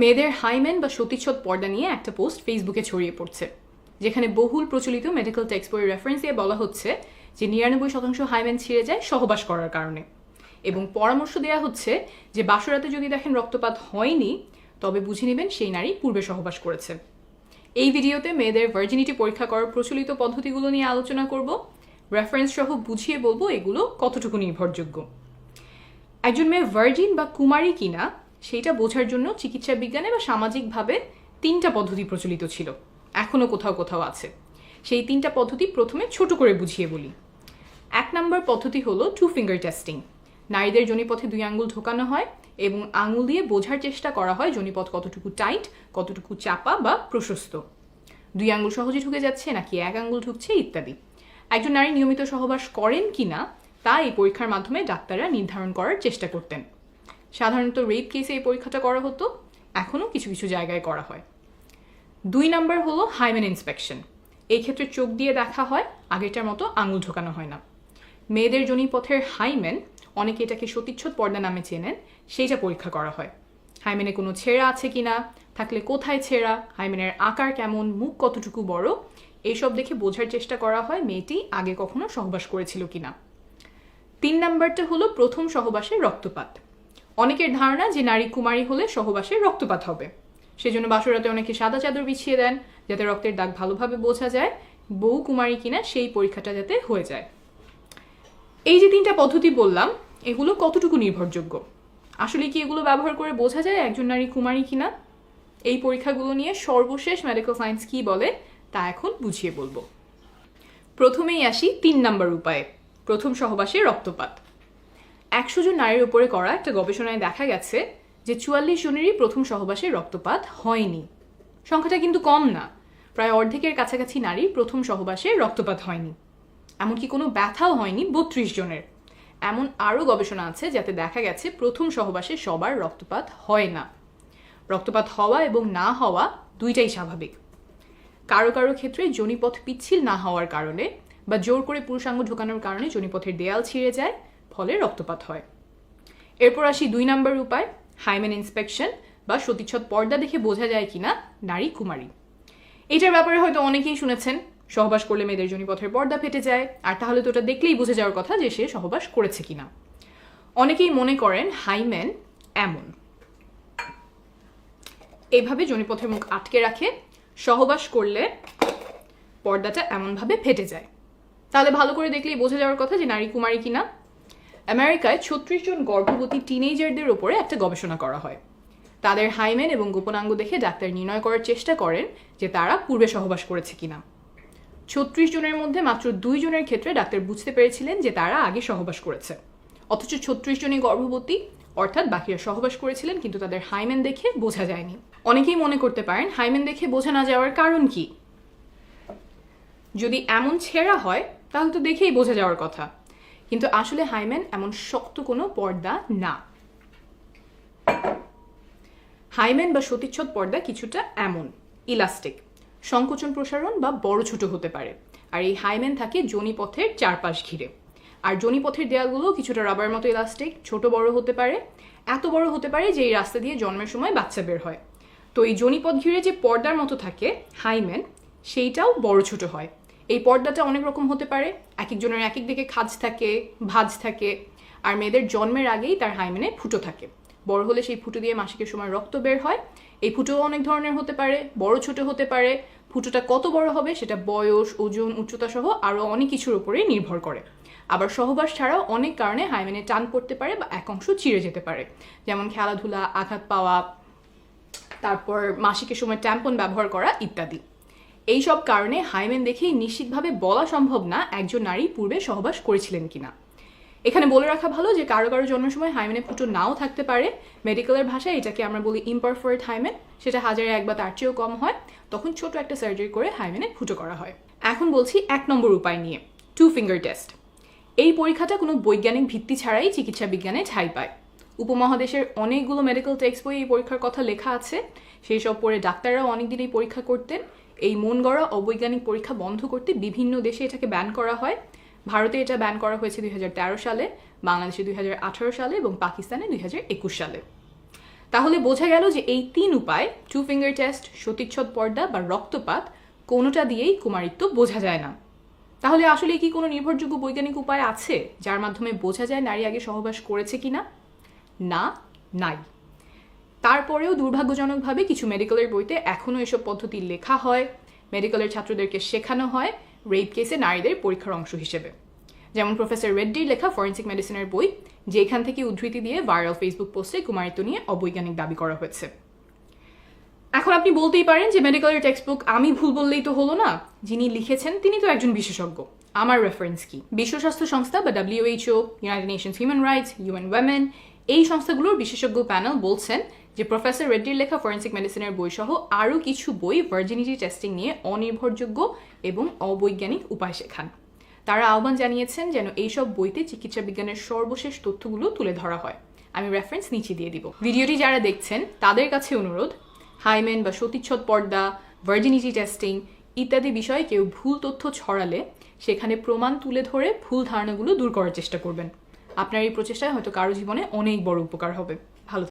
মেয়েদের হাইমেন বা সতীচ্ছদ পর্দা নিয়ে একটা পোস্ট ফেসবুকে ছড়িয়ে পড়ছে, যেখানে বহুল প্রচলিত মেডিকেল টেক্সট বইয়ের রেফারেন্স দিয়ে বলা হচ্ছে যে নিরানব্বই শতাংশ হাইমেন ছিঁড়ে যায় সহবাস করার কারণে। এবং পরামর্শ দেওয়া হচ্ছে যে বাসরাতে যদি দেখেন রক্তপাত হয়নি, তবে বুঝে নেবেন সেই নারী পূর্বে সহবাস করেছে। এই ভিডিওতে মেয়েদের ভার্জিনিটি পরীক্ষা করার প্রচলিত পদ্ধতিগুলো নিয়ে আলোচনা করব। রেফারেন্স সহ বুঝিয়ে বলব এগুলো কতটুকু নির্ভরযোগ্য। একজন মেয়ে ভার্জিন বা কুমারী কিনা সেইটা বোঝার জন্য চিকিৎসা বিজ্ঞানে বা সামাজিকভাবে তিনটা পদ্ধতি প্রচলিত ছিল। এখনও কোথাও কোথাও আছে। সেই তিনটা পদ্ধতি প্রথমে ছোট করে বুঝিয়ে বলি। এক নম্বর পদ্ধতি হলো টু ফিঙ্গার টেস্টিং নারীদের জনিপথে দুই আঙ্গুল ঢোকানো হয় এবং আঙুল দিয়ে বোঝার চেষ্টা করা হয় জনিপথ কতটুকু টাইট কতটুকু চাপা বা প্রশস্ত। দুই আঙ্গুল সহজে ঢুকে যাচ্ছে নাকি এক আঙ্গুল ঢুকছে ইত্যাদি। একজন নারী নিয়মিত সহবাস করেন কিনা তা এই পরীক্ষার মাধ্যমে ডাক্তাররা নির্ধারণ করার চেষ্টা করতেন। সাধারণত রেপ কেসে এই পরীক্ষাটা করা হতো, এখনও কিছু কিছু জায়গায় করা হয়। দুই নাম্বার হলো হাইমেন ইন্সপেকশন এই ক্ষেত্রে চোখ দিয়ে দেখা হয়, আগেরটার মতো আঙুল ঢোকানো হয় না। মেয়েদের জনিপথের হাইমেন অনেকে এটাকে সতীচ্ছদ পর্দা নামে চেনেন, সেইটা পরীক্ষা করা হয়। হাইমেনে কোনো ছেঁড়া আছে কিনা, থাকলে কোথায় ছেঁড়া হাইমেনের আকার কেমন, মুখ কতটুকু বড়, এইসব দেখে বোঝার চেষ্টা করা হয় মেয়েটি আগে কখনো সহবাস করেছিল কিনা। তিন নাম্বারটা হলো প্রথম সহবাসের রক্তপাত। অনেকের ধারণা যে নারী কুমারী হলে সহবাসে রক্তপাত হবে। সেজন্য বাসরাতে অনেকে সাদা চাদর বিছিয়ে দেন, যাতে রক্তের দাগ ভালোভাবে বোঝা যায়, বউ কুমারী কিনা সেই পরীক্ষাটা যাতে হয়ে যায়। এই যে তিনটা পদ্ধতি বললাম, এগুলো কতটুকু নির্ভরযোগ্য? আসলে কি এগুলো ব্যবহার করে বোঝা যায় একজন নারী কুমারী কিনা? এই পরীক্ষাগুলো নিয়ে সর্বশেষ মেডিকেল সায়েন্স কি বলে, তা এখন বুঝিয়ে বলব। প্রথমেই আসি তিন নাম্বার উপায়ে, প্রথম সহবাসে রক্তপাত। একশো জন নারীর উপরে করা একটা গবেষণায় দেখা গেছে যে চুয়াল্লিশ জনেরই প্রথম সহবাসে রক্তপাত হয়নি। সংখ্যাটা কিন্তু কম না। প্রায় অর্ধেকের কাছাকাছি নারী প্রথম সহবাসে রক্তপাত হয়নি। এমনকি কোনো ব্যথাও হয়নি বত্রিশ জনের। এমন আরও গবেষণা আছে যাতে দেখা গেছে প্রথম সহবাসে সবার রক্তপাত হয় না। রক্তপাত হওয়া এবং না হওয়া দুইটাই স্বাভাবিক। কারও কারও ক্ষেত্রে জনিপথ পিচ্ছিল না হওয়ার কারণে বা জোর করে পুরুষাঙ্গ ঢোকানোর কারণে জনিপথের দেয়াল ছিঁড়ে যায় ফলে রক্তপাত হয়। এরপর আসি দুই নম্বর উপায় হাইমেন ইন্সপেকশন বা সতীচ্ছদ পর্দা দেখে বোঝা যায় কিনা নারী কুমারী। এটার ব্যাপারে হয়তো অনেকেই শুনেছেন, সহবাস করলে মেয়েদের জনিপথের পর্দা ফেটে যায়, আর তাহলে তো ওটা দেখলেই বুঝে যাওয়ার কথা যে সে সহবাস করেছে কিনা। অনেকেই মনে করেন হাইমেন এমন। এইভাবে জনিপথের মুখ আটকে রাখে, সহবাস করলে পর্দাটা এমনভাবে ফেটে যায়। তাহলে ভালো করে দেখলেই বোঝা যাওয়ার কথা যে নারী কুমারী কিনা। আমেরিকায় ছত্রিশ জন গর্ভবতী টিনেজারদের ওপরে একটা গবেষণা করা হয়। তাদের হাইমেন এবং গোপনাঙ্গ দেখে ডাক্তার নির্ণয় করার চেষ্টা করেন যে তারা পূর্বে সহবাস করেছে কিনা। ছত্রিশ জনের মধ্যে মাত্র দুই জনের ক্ষেত্রে ডাক্তার বুঝতে পেরেছিলেন যে তারা আগে সহবাস করেছে। অথচ ছত্রিশ জনই গর্ভবতী, অর্থাৎ বাকিরা সহবাস করেছিলেন কিন্তু তাদের হাইমেন দেখে বোঝা যায়নি। অনেকেই মনে করতে পারেন হাইমেন দেখে বোঝা না যাওয়ার কারণ কি? যদি এমন ছেঁড়া হয়, তাহলে তো দেখেই বোঝা যাওয়ার কথা। কিন্তু আসলে হাইমেন এমন শক্ত কোনো পর্দা না। হাইমেন বা সতীচ্ছদ পর্দা কিছুটা এমন, ইলাস্টিক, সংকোচন প্রসারণ বা বড় ছোট হতে পারে। আর এই হাইমেন থাকে জনিপথের চারপাশ ঘিরে। আর জনিপথের দেয়ালগুলো কিছুটা রাবার মতো ইলাস্টিক, ছোট বড় হতে পারে, এত বড় হতে পারে যে এই রাস্তা দিয়ে জন্মের সময় বাচ্চা বের হয়। তো এই জনিপথ ঘিরে যে পর্দার মতো থাকে হাইমেন, সেইটাও বড় ছোট হয়। এই পর্দাটা অনেক রকম হতে পারে। এক একজনের এক এক দিকে খাজ থাকে, ভাঁজ থাকে, আর মেয়েদের জন্মের আগেই তার হাইমেনে ফুটো থাকে। বড় হলে সেই ফুটো দিয়ে মাসিকের সময় রক্ত বের হয়। এই ফুটোও অনেক ধরনের হতে পারে, বড় ছোট হতে পারে। ফুটোটা কত বড় হবে সেটা বয়স, ওজন, উচ্চতা সহ আরও অনেক কিছুর উপরেই নির্ভর করে। আবার সহবাস ছাড়াও অনেক কারণে হাইমেনে টান পড়তে পারে বা এক অংশ চিড়ে যেতে পারে। যেমন খেলাধুলা, আঘাত পাওয়া, তারপর মাসিকের সময় ট্যাম্পন ব্যবহার করা ইত্যাদি। এই সব কারণে হাইমেন দেখেই নিশ্চিতভাবে বলা সম্ভব না একজন নারী পূর্বে সহবাস করেছিলেন কিনা। এখানে বলে রাখা ভালো যে কারও কারও জন্মের সময় হাইমেনে ফুটো নাও থাকতে পারে। মেডিকেলের ভাষায় এটাকে আমরা বলি ইম্পারফারেট হাইমেন সেটা হাজারে এক বা তার চেয়েও কম হয়। তখন ছোট একটা সার্জারি করে হাইমেনে ফুটো করা হয়। এখন বলছি এক নম্বর উপায় নিয়ে টু ফিঙ্গার টেস্ট এই পরীক্ষাটা কোনো বৈজ্ঞানিক ভিত্তি ছাড়াই চিকিৎসা বিজ্ঞানে ঠাঁই পায়। উপমহাদেশের অনেকগুলো মেডিকেল টেক্সট বই এই পরীক্ষার কথা লেখা আছে। সেই সব পড়ে ডাক্তাররাও অনেকদিন এই পরীক্ষা করতেন। এই মন গড়া অবৈজ্ঞানিক পরীক্ষা বন্ধ করতে বিভিন্ন দেশে এটাকে ব্যান করা হয়। ভারতে এটা ব্যান করা হয়েছে দুই হাজার তেরো সালে, বাংলাদেশে দুই হাজার আঠারো সালে এবং পাকিস্তানে দুই হাজার একুশ সালে। তাহলে বোঝা গেল যে এই তিন উপায় টু ফিঙ্গার টেস্ট সতীচ্ছদ পর্দা বা রক্তপাত, কোনোটা দিয়েই কুমারিত্ব বোঝা যায় না। তাহলে আসলে কি কোনো নির্ভরযোগ্য বৈজ্ঞানিক উপায় আছে, যার মাধ্যমে বোঝা যায় নারী আগে সহবাস করেছে কিনা? না, নাই। তারপরেও দুর্ভাগ্যজনকভাবে কিছু মেডিকেলের বইতে এখনও এসব পদ্ধতি লেখা হয়। মেডিকেলের ছাত্রদেরকে শেখানো হয় রেপ কেসে নারীদের পরীক্ষার অংশ হিসেবে। যেমন প্রফেসর রেড্ডির লেখা ফরেন্সিক মেডিসিনের বই, যেখান থেকে উদ্ধৃতি দিয়ে ভাইরাল ফেসবুক পোস্টে কুমারিত্ব নিয়ে অবৈজ্ঞানিক দাবি করা হয়েছে। এখন আপনি বলতেই পারেন যে মেডিকেলের টেক্সট বুক আমি ভুল বললেই তো হলো না। যিনি লিখেছেন, তিনি তো একজন বিশেষজ্ঞ। আমার রেফারেন্স কি? বিশ্ব স্বাস্থ্য সংস্থা বা WHO united nations human rights UN women এই সংস্থাগুলোর বিশেষজ্ঞ প্যানেল বলছেন যে প্রফেসর রেড্ডির লেখা ফরেন্সিক মেডিসিনের বই সহ আরও কিছু বই ভার্জিনিটি টেস্টিং নিয়ে অনির্ভরযোগ্য এবং অবৈজ্ঞানিক উপায় শেখান। তারা আহ্বান জানিয়েছেন যেন এইসব বইতে চিকিৎসা বিজ্ঞানের সর্বশেষ তথ্যগুলো তুলে ধরা হয়। আমি রেফারেন্স নিচে দিয়ে দিব। ভিডিওটি যারা দেখছেন, তাদের কাছে অনুরোধ, হাইমেন বা সতীচ্ছদ পর্দা ভার্জিনিটি টেস্টিং ইত্যাদি বিষয়ে কেউ ভুল তথ্য ছড়ালে সেখানে প্রমাণ তুলে ধরে ভুল ধারণাগুলো দূর করার চেষ্টা করবেন। আপনার এই প্রচেষ্টায় হয়তো কারও জীবনে অনেক বড় উপকার হবে।